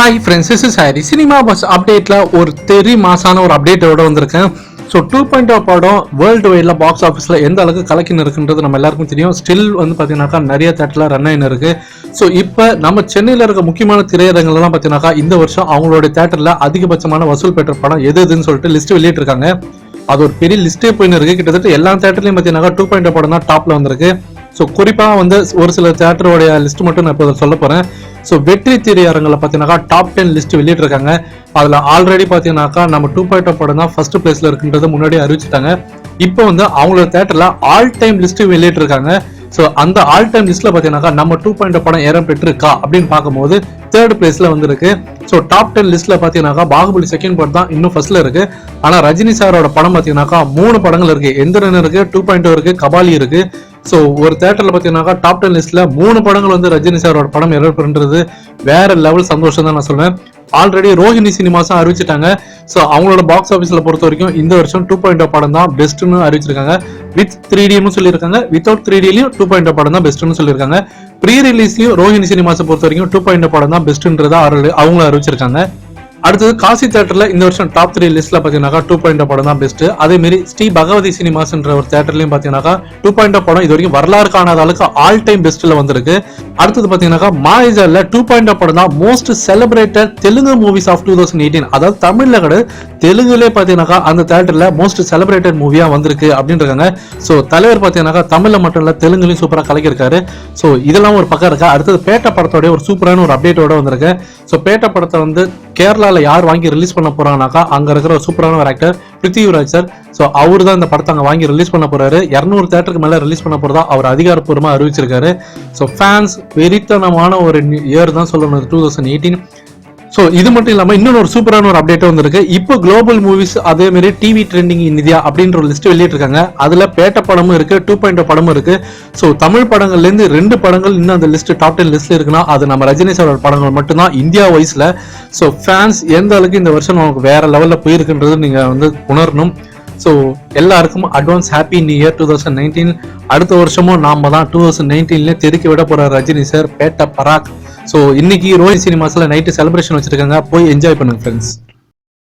Hi friends is Hari cinema buzz அப்டேட்டில் ஒரு தெரி மாசான ஒரு அப்டேட்டோட வந்திருக்கேன். ஸோ டூ பாயிண்ட் ஓ படம் வேர்ல்டு வைடில் பாக்ஸ் ஆஃபீஸில் எந்த அளவுக்கு கலக்கின்னு இருக்குன்றது நம்ம எல்லாருக்கும் தெரியும். ஸ்டில் வந்து பார்த்தீங்கன்னாக்கா நிறைய தேட்டரில் ரன் ஆயின்னு இருக்கு. ஸோ இப்போ நம்ம சென்னையில் இருக்க முக்கியமான திரையரங்கள்லாம் பார்த்தீங்கன்னாக்கா இந்த வருஷம் அவங்களோட தேட்டரில் அதிகபட்சமான வசூல் பெற்ற படம் எது எதுன்னு சொல்லிட்டு லிஸ்ட் வெளியிட்டிருக்காங்க. அது ஒரு பெரிய லிஸ்டே போயின்னு இருக்குது கிட்டத்தட்ட எல்லா தேட்டர்லையும் பார்த்தீங்கன்னாக்கா டூ பாயிண்ட் oh படம் தான் டாப்பில் வந்திருக்கு. ஸோ குறிப்பாக வந்து ஒரு சில தேட்டருடைய லிஸ்ட் மட்டும் நான் இப்போ சொல்ல போகிறேன் ஸோ வெற்றி திரையரங்கில் பார்த்தீங்கன்னாக்கா டாப் டென் லிஸ்ட் வெளியிட்டிருக்காங்க. அதில் ஆல்ரெடி பார்த்தீங்கன்னாக்கா நம்ம டூ பாயிண்ட் oh படம் தான் ஃபர்ஸ்ட் பிளேஸில் இருக்குன்றது முன்னாடி அறிவிச்சிட்டாங்க. இப்போ வந்து அவங்களோட தேட்டரில் ஆல் டைம் லிஸ்ட் வெளியிட்டிருக்காங்க. ஸோ அந்த ஆல் டைம் லிஸ்ட்ல பார்த்தீங்கன்னாக்கா நம்ம டூ பாயிண்ட் oh படம் ஏறம் பெற்றிருக்கா அப்படின்னு பார்க்கும்போது தேர்ட் பிளேஸ்ல வந்திருக்கு. ஸோ டாப் டென் லிஸ்ட்ல பார்த்தீங்கன்னாக்கா பாகுபலி செகண்ட் பார்ட் தான் இன்னும் ஃபர்ஸ்ட்ல இருக்கு. ஆனால் ரஜினி சாரோட படம் பார்த்தீங்கன்னாக்கா மூணு படங்கள் இருக்கு. எந்திரன் இருக்கு டூ பாயிண்ட் oh இருக்கு கபாலி இருக்கு. ஸோ ஒரு தேட்டரில் பார்த்தீங்கன்னாக்கா டாப் டென் லிஸ்ட்டில் மூணு படங்கள் வந்து ரஜினி சாரோட படம் ஏற்படுறது வேற லெவல் சந்தோஷம் தான் நான் சொல்லுவேன் ஆல்ரெடி ரோஹிணி சினிமாஸும் அறிவிச்சிட்டாங்க. ஸோ அவங்களோட பாக்ஸ் ஆஃபீஸில் பொறுத்த வரைக்கும் இந்த வருஷம் டூ பாயிண்ட் oh படம் தான் பெஸ்ட்டுன்னு அறிவிச்சிருக்காங்க. வித் த்ரீ டியும் சொல்லியிருக்காங்க. வித்தவுட் த்ரீ டிலையும் டூ பாயிண்ட் படம் தான் பெஸ்ட்டுன்னு சொல்லியிருக்காங்க. ப்ரீ ரிலீஸ்லையும் ரோஹிணி சினிமாஸை பொறுத்த வரைக்கும் டூ பாயிண்ட் oh படம் தான் பெஸ்ட்ன்றதா அவங்களும் அறிவிச்சிருக்காங்க. அடுத்தது காசி தேட்டர்ல இந்த வருஷம் டாப் த்ரீ லிஸ்ட்ல பாத்தீங்கன்னா டூ பாயிண்ட் படம் தான் பெஸ்ட் அதே மாதிரி ஸ்ரீ பகவதி சினிமாஸ்ன்ற ஒரு தேட்டர்லயும் பாத்தீங்கன்னா டூ பாயிண்ட் படம் இது வரைக்கும் வரலாறு காணாத அளவுக்கு ஆல் டைம் பெஸ்ட்ல வந்திருக்கு. அடுத்தது பாத்தீங்கன்னாக்கா மாயஜர்ல டூ பாயிண்ட் படம் தான் most celebrated Telugu movies of two thousand eighteen அதாவது தமிழ்ல கிடையாது தெலுங்குலேயே பாத்தீங்கன்னா அந்த தேட்டர்ல மோஸ்ட் செலிபிரேட்டட் மூவியா வந்திருக்கு அப்படின்னு இருக்காங்க ஸோ தலைவர் பாத்தீங்கன்னாக்கா தமிழ்ல மட்டும் இல்ல தெலுங்குலயும் சூப்பரா கலக்கியிருக்காரு. ஸோ இதெல்லாம் ஒரு பக்கம் இருக்கா? அடுத்தது பேட்ட படத்தோட ஒரு சூப்பரான ஒரு அப்டேட்டோட வந்திருக்கு. ஸோ பேட்ட படத்தை வந்து கேரளா கேரளால யார் வாங்கி ரிலீஸ் பண்ண போறாங்கனாக்கா அங்க இருக்கிற சூப்பரான ஒரு ஆக்டர் பிருத்திவிராஜ் சார் ஸோ அவர் தான் இந்த படத்தை அங்கே வாங்கி ரிலீஸ் பண்ண போறாரு. இரநூறு தேட்டருக்கு மேலே ரிலீஸ் பண்ண போறதா அவர் அதிகாரப்பூர்வமாக அறிவிச்சிருக்காரு. ஸோ ஃபேன்ஸ் வெறித்தனமான ஒரு இயர் தான் சொல்லணும். டூ தௌசண்ட் எயிட்டீன் ஸோ இது மட்டும் இல்லாமல் இன்னொரு சூப்பரான ஒரு அப்டேட் வந்திருக்கு. இப்போ குளோபல் மூவிஸ் அதே மாதிரி டிவி ட்ரெண்டிங் இன் இந்தியா அப்படின்ற ஒரு லிஸ்ட் வெளியிட்டிருக்காங்க. அதில் பேட்ட படமும் இருக்கு டூ பாயிண்ட் oh படமும் இருக்கு. ஸோ தமிழ் படங்கள்லேருந்து ரெண்டு படங்கள் இன்னும் அந்த லிஸ்ட் டாப் டென் லிஸ்ட்ல இருக்குன்னா அது நம்ம ரஜினி சாரோட படங்கள் மட்டும்தான் இந்தியா வைஸ்ல ஸோ ஃபேன்ஸ் எந்த அளவுக்கு இந்த வருஷம் நமக்கு வேற லெவலில் போயிருக்குன்றது நீங்க வந்து உணரணும். ஸோ எல்லாருக்கும் advance happy new year two thousand nineteen அடுத்த வருஷமும் நாம தான் டூ தௌசண்ட் நைன்டீன்லேயே தெருக்கி விட போகிற ரஜினி சார் பேட்ட பராக் ஸோ இன்னைக்கு ரோஹித் சினிமாஸ்ல நைட்டு செலிப்ரேஷன் வச்சிருக்காங்க. போய் என்ஜாய் பண்ணுங்க ஃப்ரெண்ட்ஸ்